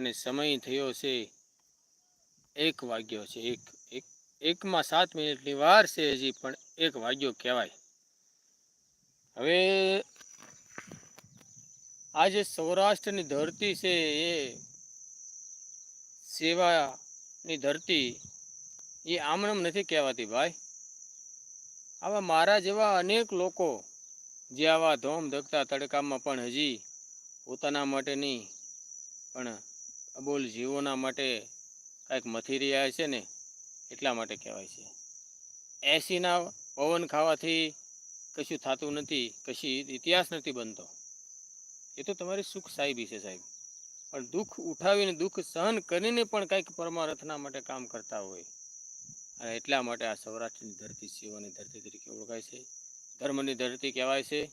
અને સમય થયો છે એક વાગ્યો છે. એક એક, એકમાં સાત મિનિટની વાર છે હજી, પણ એક વાગ્યો કહેવાય. હવે આ જે સૌરાષ્ટ્રની ધરતી છે એ સેવાની ધરતી એ આમણમ નથી કહેવાતી ભાઈ. આવા મારા જેવા અનેક લોકો જે આવા ધોમ ધકતા તડકામાં પણ હજી પોતાના માટેની પણ અબોલ જીવોના માટે કાંઈક મથી રહ્યા છે ને, એટલા માટે કહેવાય છે. એસીના પવન ખાવાથી કશું થતું નથી, કશી ઇતિહાસ નથી બનતો. એ તો તમારી સુખ સાહેબી છે સાહેબ. પણ દુઃખ ઉઠાવીને દુઃખ સહન કરીને પણ કંઈક પરમારથના માટે કામ કરતા હોય. અને એટલા માટે આ સૌરાષ્ટ્રની ધરતી શિવની ધરતી તરીકે ઓળખાય છે. ધર્મની ધરતી કહેવાય છે.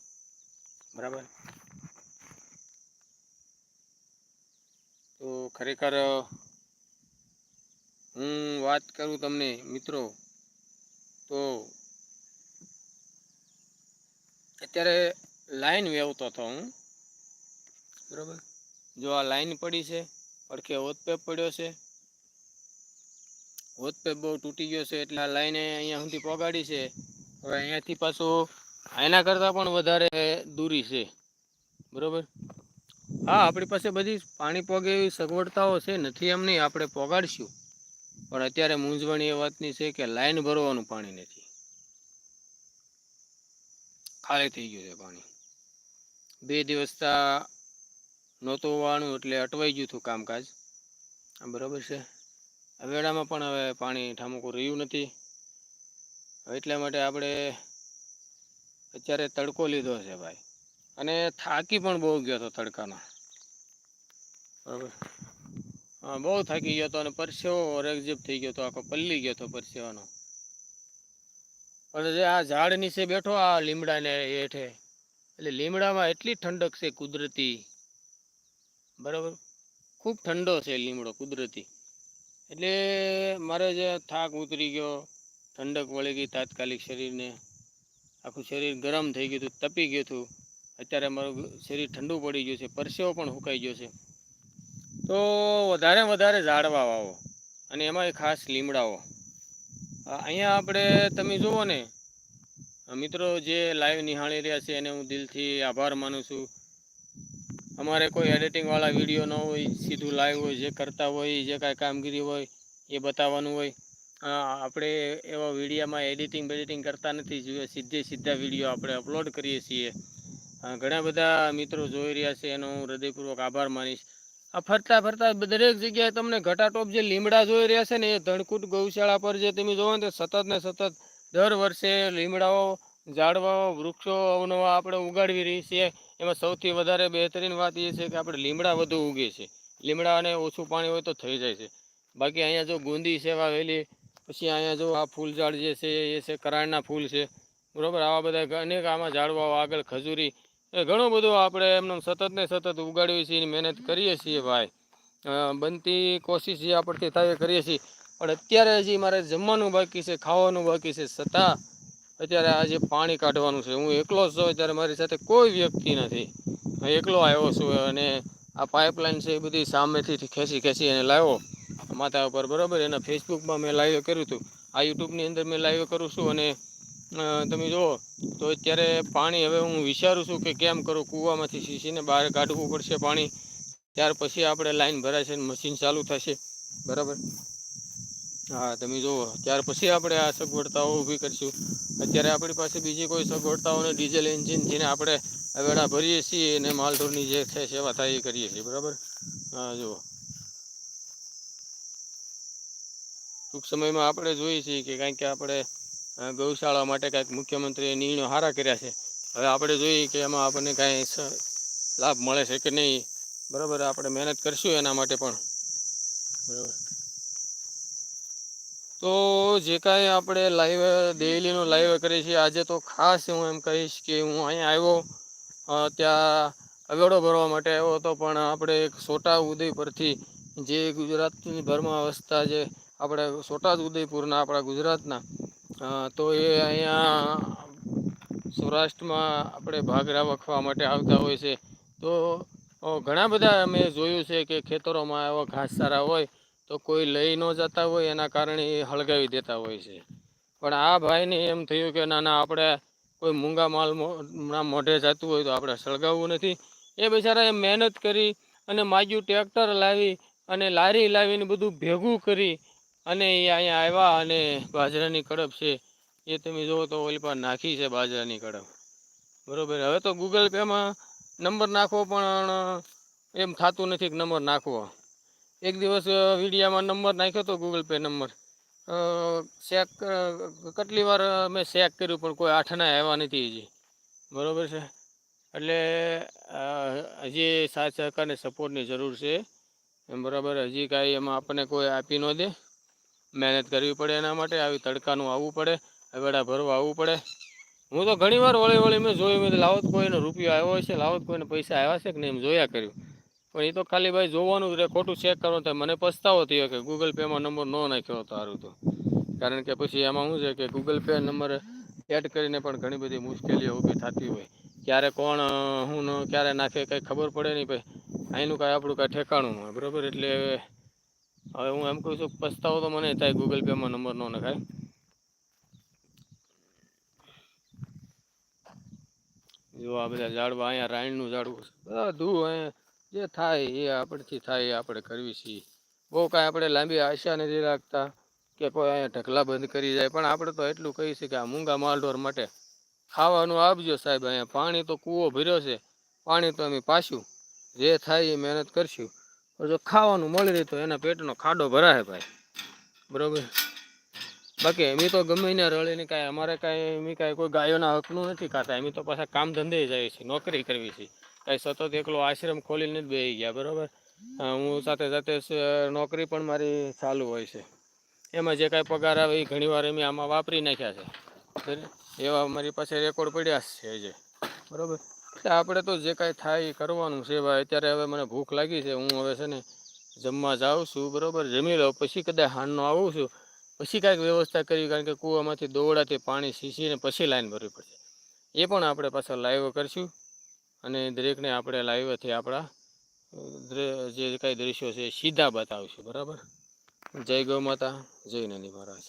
બરાબર તો ખરેખર હું વાત કરું તમને મિત્રો તો અત્યારે લાઈન વેવતો હતો હું. બરાબર. જો આ લાઈન પડી છે પડખે હોતપેપ પડ્યો છે હોતપેપ બહુ તૂટી ગયો છે એટલે આ લાઈને અહીંયા સુધી પોગાડી છે. હવે અહીંયાથી પાછું એના કરતાં પણ વધારે દૂરી છે. બરોબર? હા, આપણી પાસે બધી પાણી પોગે એવી સગવડતાઓ છે, નથી એમ નહીં, આપણે પોગાડશું. પણ અત્યારે મૂંઝવણી એ વાતની છે કે લાઈન ભરવાનું પાણી નથી. ખાલી થઈ ગયું છે પાણી. બે દિવસતા નહોતું વાળું એટલે અટવાઈ ગયું હતું કામકાજ. બરાબર છે. વેળામાં પણ હવે પાણી ઠામુકું રહ્યું નથી. એટલા માટે આપણે અત્યારે તડકો લીધો છે ભાઈ. અને થાકી પણ બહુ ગયો હતો તડકાના. બરાબર. હા, બહુ થાકી ગયો હતો અને પરસેવો રેગઝેબ થઈ ગયો હતો, આખો પલ્લી ગયો હતો પરસેવાનો. પણ જે આ ઝાડ નીચે બેઠો, આ લીમડાને હેઠે. એટલે લીમડામાં એટલી ઠંડક છે કુદરતી. બરાબર? ખૂબ ઠંડો છે લીમડો, કુદરતી. એટલે મારે જે થાક ઉતરી ગયો, ઠંડક વળી ગઈ તાત્કાલિક શરીરને. આખું શરીર ગરમ થઈ ગયું હતું, તપી ગયું હતું. અત્યારે મારું શરીર ઠંડુ પડી ગયું છે, પરસેવો પણ સુકાઈ ગયો છે. તો વધારે વધારે ઝાડવા વાવો, અને એમાંય ખાસ લીમડાઓ. અહીંયા આપણે તમે જુઓ ને મિત્રો જે લાઈવ નિહાળી રહ્યા છે, એને હું દિલથી આભાર માનું છું. અમારે કોઈ એડિટિંગવાળા વીડિયો ન હોય, સીધું લાઈવ હોય, જે કરતા હોય, જે કાંઈ કામગીરી હોય, એ બતાવવાનું હોય. આપણે એવા વિડીયામાં એડિટિંગ બેડિટિંગ કરતા નથી જોઈએ સીધે સીધા વીડિયો આપણે અપલોડ કરીએ છીએ. ઘણા બધા મિત્રો જોઈ રહ્યા છે, એનો હું હૃદયપૂર્વક આભાર માનીશ. આ ફરતા ફરતા દરેક જગ્યાએ તમને ઘટાટોપ જે લીમડા જોઈ રહ્યા છે ને, એ ધણકૂટ ગૌશાળા પર જે તમે જોવો ને સતત ને સતત દર વર્ષે લીમડાઓ, ઝાડવાઓ વૃક્ષો અવનવા આપણે ઉગાડવી રહી છીએ એમાં સૌથી વધારે બહેતરીન વાત એ છે કે આપણે લીમડા વધુ ઉગે છે. લીમડાને ઓછું પાણી હોય તો થઈ જાય છે. બાકી અહીંયા જો ગુંદી છે વાવેલી પછી અહીંયા જો આ ફૂલ ઝાડ જે છે એ છે કરાણના ફૂલ છે. બરાબર? આવા બધા અનેક આમાં ઝાડવાઓ આગળ ખજૂરી એ ઘણું બધું આપણે એમને સતત ને સતત ઉગાડીએ છીએ મહેનત કરીએ છીએ ભાઈ. બનતી કોશિશ જે આપણથી થાય કરીએ છીએ. પણ અત્યારે હજી મારે જમવાનું બાકી છે, ખાવાનું બાકી છે. છતાં અત્યારે આજે પાણી કાઢવાનું છે. હું એકલો જ છું, ત્યારે મારી સાથે કોઈ વ્યક્તિ નથી. એકલો આવ્યો છું અને આ પાઇપલાઇન છે એ બધી સામેથી ખેંચી ખેંચી અને લાવ્યો. માથા ઉપર બરાબર, એના ફેસબુકમાં મેં લાઈવ કર્યું હતું. આ યુટ્યુબની અંદર મેં લાઈવ કરું છું અને તમે જુઓ તો અત્યારે પાણી હવે હું વિચારું છું કે કેમ કરું કૂવામાંથી શીશીને બહાર કાઢવું પડશે પાણી. ત્યાર પછી આપણે લાઈન ભરાશે અને મશીન ચાલુ થશે. બરાબર? હા તમે જુઓ ત્યાર પછી આપણે આ સગવડતાઓ ઊભી કરીશું. અત્યારે આપણી પાસે બીજી કોઈ સગવડતાઓ ને ડીઝલ એન્જિન જેને આપણે વેળા ભરીએ છીએ અને માલઢોરની જે છે સેવા થાય એ કરીએ છીએ. બરાબર? હા જુઓ. ટૂંક સમયમાં આપણે જોઈએ છીએ કે કાંઈક આપણે અ, ગૌશાળા માટે કાંઈક મુખ્યમંત્રીએ નિર્ણયો સારા કર્યા છે. હવે આપણે જોઈએ કે એમાં આપણને કાંઈ લાભ મળે છે કે નહીં, બરાબર, આપણે મહેનત કરશું એના માટે પણ. બરાબર. તો જે કાંઈ આપણે લાઈવ ડેઇલીનો લાઈવ કરીએ છીએ, આજે તો ખાસ હું એમ કહીશ કે હું અહીંયા આવ્યો ત્યાં અવેડો ભરવા માટે આવ્યો હતો, પણ આપણે એક છોટા ઉદયપુરથી જે ગુજરાતની ભરમાં વસતા જે, આપણે છોટા ઉદયપુરના આપણા ગુજરાતના તો એ અહીંયા સૌરાષ્ટ્રમાં આપણે ભાગરા વખવા માટે આવતા હોય છે. તો ઘણા બધા મેં જોયું છે કે ખેતરોમાં એવા ઘાસચારા હોય તો કોઈ લઈ ન જતા હોય, એના કારણે એ હળગાવી દેતા હોય છે. પણ આ ભાઈને એમ થયું કે ના ના, આપણે કોઈ મૂંગા માલ મોઢે જતું હોય તો આપણે સળગાવવું નથી. એ બિચારાએ મહેનત કરી અને માગ્યું ટ્રેક્ટર લાવી અને લારી લાવીને બધું ભેગું કરી અને એ અહીંયા આવ્યા અને બાજરાની કડપ છે, એ તમે જુઓ તો ઓલી પર નાખી છે બાજરાની કડપ. બરોબર, હવે તો ગૂગલ પેમાં નંબર નાખવો પણ એમ થતું નથી કે નંબર નાખવો. એક દિવસ વિડીયામાં નંબર નાખ્યો તો ગૂગલ પે નંબર. ચેક કેટલી વાર મેં ચેક કર્યું પણ કોઈ આઠના આવ્યા નથી હજી. બરાબર છે? એટલે હજી સાથ સહકારને સપોર્ટની જરૂર છે. એમ બરાબર, હજી કાંઈ એમાં આપણને કોઈ આપી ન દે. મહેનત કરવી પડે એના માટે, આવી તડકાનું આવવું પડે વેડા ભરવા આવવું પડે. હું તો ઘણી વાર વળી વળી મેં જોયું, મેં લાવત લાવો કોઈનો રૂપિયો આવ્યો હશે લાવત કોઈને પૈસા આવ્યા છે કે નહીં? જોયા કર્યું. પણ એ તો ખાલી ભાઈ જોવાનું જ રહે, ખોટું ચેક કરવાનું થાય. મને પસ્તાવો થયો કે ગૂગલ પેમાં નંબર ન નાખ્યો હતો સારું તો. કારણ કે પછી એમાં શું છે કે ગૂગલ પે નંબર એડ કરીને પણ ઘણી બધી મુશ્કેલીઓ ઊભી થતી હોય. ક્યારે કોણ હું ક્યારે નાખે કંઈ ખબર પડે નહીં ભાઈ. અહીંનું કાંઈ આપણું કાંઈ ઠેકાણું હોય, બરાબર? એટલે હવે હું એમ કહું છું, પસ્તાવો તો મને થાય ગૂગલ પેમાં નંબર ન નખાય. જો આ બધા ઝાડવા, અહીંયા રાયણનું ઝાડવું બધું અહીંયા જે થાય એ આપણથી થાય, એ આપણે કરવી છીએ. બહુ કાંઈ આપણે લાંબી આશા નથી રાખતા કે કોઈ અહીંયા ઢગલા બંધ કરી જાય, પણ આપણે તો એટલું કહી કે આ મૂંગા માલઢોર માટે ખાવાનું આપજો સાહેબ, અહીંયા પાણી તો કૂવો ભર્યો છે. પાણી તો અમે પાછું, જે થાય એ મહેનત કરશું. જો ખાવાનું મળી રહે તો એના પેટનો ખાડો ભરાય ભાઈ. બરોબર? બાકી એમ તો ગમે ને રળીને કાંઈ, અમારે કાંઈ, એમ કાંઈ કોઈ ગાયોના હકનું નથી ખાતા. એમ તો પાછા કામ ધંધે જાય છે, નોકરી કરવી છે. કાંઈ સતત એકલો આશ્રમ ખોલીને જ બેસી ગયા, બરોબર? હું સાથે સાથે નોકરી પણ મારી ચાલુ હોય છે. એમાં જે કાંઈ પગાર આવે એ ઘણીવાર અમે આમાં વાપરી નાખ્યા છે. એવા મારી પાસે રેકોર્ડ પડ્યા છે જે બરોબર? એટલે આપણે તો જે કાંઈ થાય એ કરવાનું છે ભાઈ. અત્યારે હવે મને ભૂખ લાગી છે, હું હવે છે ને જમવા જાઉં છું, બરાબર? જમી લઉં, પછી કદાચ હાંજનો આવું છું. પછી કાંઈક વ્યવસ્થા કરવી કારણ કે કૂવામાંથી દોવડાથી પાણી સીસીને પછી લાઈન ભરવી પડશે. એ પણ આપણે પાછા લાઈવ કરશું અને દરેકને આપણે લાઈવથી આપણા જે કાંઈ દૃશ્યો છે સીધા બતાવશું, બરાબર? જય ગૌ માતા, જય નંદી મહારાજ.